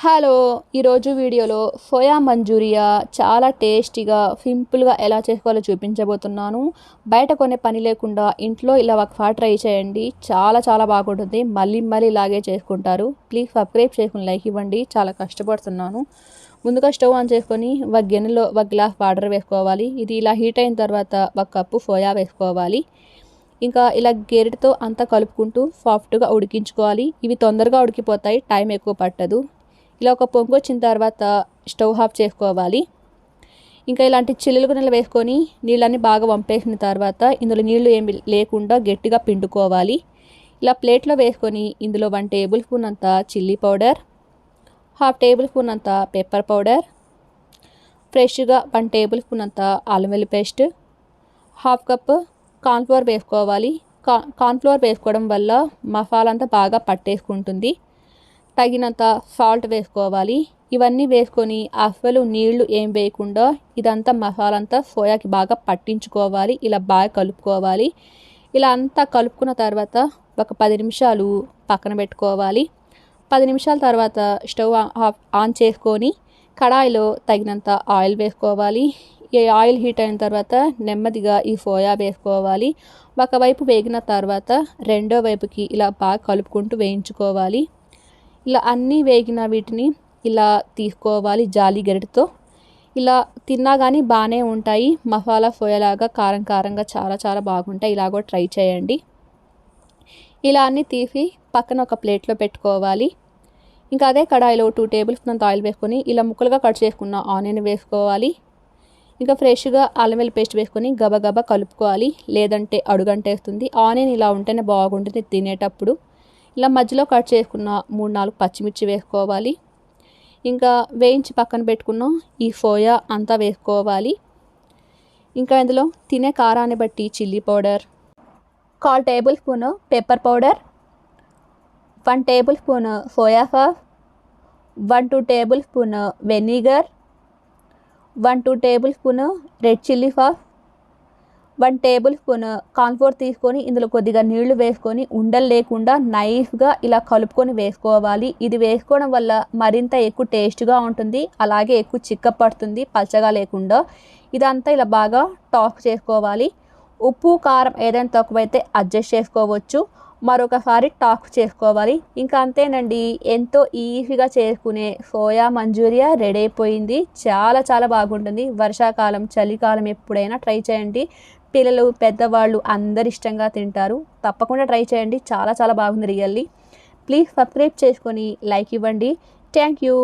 Hello ఈరోజు వీడియోలో soya Manchuria చాలా టేస్టీగా సింపుల్గా ఎలా చేసుకోవాలో చూపించబోతున్నాను. బయట కొనే పని లేకుండా ఇంట్లో ఇలా ఒకసారి ట్రై చేయండి. చాలా చాలా బాగుంటుంది. మళ్ళీ మళ్ళీ ఇలాగే చేసుకుంటారు. ప్లీజ్ సబ్స్క్రైబ్ చేసుకుని లైక్ ఇవ్వండి. చాలా కష్టపడుతున్నాను. ముందుగా స్టవ్ ఆన్ చేసుకొని ఒక గిన్నెలో ఒక గ్లాస్ వాటర్ వేసుకోవాలి. ఇది ఇలా హీట్ అయిన తర్వాత ఒక కప్పు సోయా వేసుకోవాలి. ఇంకా ఇలా గెరిటితో అంతా కలుపుకుంటూ సాఫ్ట్గా ఉడికించుకోవాలి. ఇవి తొందరగా ఉడికిపోతాయి. టైం ఎక్కువ పట్టదు. ఇలా ఒక పొంగు వచ్చిన తర్వాత స్టవ్ ఆఫ్ చేసుకోవాలి. ఇంకా ఇలాంటి చిల్లులు గిన్నెలు వేసుకొని నీళ్ళని బాగా వంపేసిన తర్వాత ఇందులో నీళ్ళు ఏమి లేకుండా గట్టిగా పిండుకోవాలి. ఇలా ప్లేట్లో వేసుకొని ఇందులో వన్ టేబుల్ స్పూన్ అంత chilli powder half tablespoon అంత పెప్పర్ పౌడర్ ఫ్రెష్గా వన్ టేబుల్ స్పూన్ అంత అల్లం వెల్లి పేస్ట్ హాఫ్ కప్ కార్న్ఫ్లోర్ వేసుకోవాలి. కా కార్న్ఫ్లోర్ వేసుకోవడం వల్ల మసాలా అంతా బాగా పట్టేసుకుంటుంది. తగినంత సాల్ట్ వేసుకోవాలి. ఇవన్నీ వేసుకొని అసలు నీళ్ళు ఏం వేయకుండా ఇదంతా మసాలా అంతా సోయాకి బాగా పట్టించుకోవాలి. ఇలా బాగా కలుపుకోవాలి. ఇలా అంతా కలుపుకున్న తర్వాత ఒక పది నిమిషాలు పక్కన పెట్టుకోవాలి. పది నిమిషాల తర్వాత స్టవ్ ఆన్ చేసుకొని కడాయిలో తగినంత ఆయిల్ వేసుకోవాలి. ఈ ఆయిల్ హీట్ అయిన తర్వాత నెమ్మదిగా ఈ సోయా వేసుకోవాలి. ఒకవైపు వేగిన తర్వాత రెండో వైపుకి ఇలా బాగా కలుపుకుంటూ వేయించుకోవాలి. ఇలా అన్నీ వేగిన వీటిని ఇలా తీసుకోవాలి జాలి గరిటతో. ఇలా తిన్నా కానీ బాగానే ఉంటాయి. మసాలా సోయలాగా కారం కారంగా చాలా చాలా బాగుంటాయి. ఇలా కూడా ట్రై చేయండి. ఇలా అన్నీ తీసి పక్కన ఒక ప్లేట్లో పెట్టుకోవాలి. ఇంకా అదే కడాయిలో టూ టేబుల్ స్పూన్ ఆయిల్ వేసుకొని ఇలా ముక్కలుగా కట్ చేసుకున్న ఆనియన్ వేసుకోవాలి. ఇంకా ఫ్రెష్గా అల్లం వెల్లి పేస్ట్ వేసుకొని గబగబా కలుపుకోవాలి. లేదంటే అడుగంటేస్తుంది. ఆనియన్ ఇలా ఉంటేనే బాగుంటుంది తినేటప్పుడు. ఇలా మధ్యలో కట్ చేసుకున్న మూడు నాలుగు పచ్చిమిర్చి వేసుకోవాలి. ఇంకా వేయించి పక్కన పెట్టుకున్న ఈ సోయా అంతా వేసుకోవాలి. ఇంకా ఇందులో తినే కారాన్ని బట్టి chilli powder call tablespoon pepper powder one tablespoon soya sauce one two tablespoon vinegar one two tablespoon red chilli sauce one tablespoon cornflour తీసుకొని ఇందులో కొద్దిగా నీళ్ళు వేసుకొని ఉండలు లేకుండా నైఫ్గా ఇలా కలుపుకొని వేసుకోవాలి. ఇది వేసుకోవడం వల్ల మరింత ఎక్కువ టేస్ట్గా ఉంటుంది అలాగే ఎక్కువ చిక్క పడుతుంది పచ్చగా లేకుండా. ఇదంతా ఇలా బాగా టాక్ చేసుకోవాలి. ఉప్పు కారం ఏదైనా తక్కువైతే అడ్జస్ట్ చేసుకోవచ్చు. మరొకసారి టాక్ చేసుకోవాలి. ఇంకా అంతేనండి ఎంతో ఈజీగా చేసుకునే సోయా మంచూరియా రెడీ అయిపోయింది. చాలా చాలా బాగుంటుంది. వర్షాకాలం చలికాలం ఎప్పుడైనా ట్రై చేయండి. పిల్లలు పెద్దవాళ్ళు అందరు ఇష్టంగా తింటారు. తప్పకుండా ట్రై చేయండి. చాలా చాలా బాగుంది రియల్లీ. ప్లీజ్ సబ్స్క్రైబ్ చేసుకొని లైక్ ఇవ్వండి. Thank you.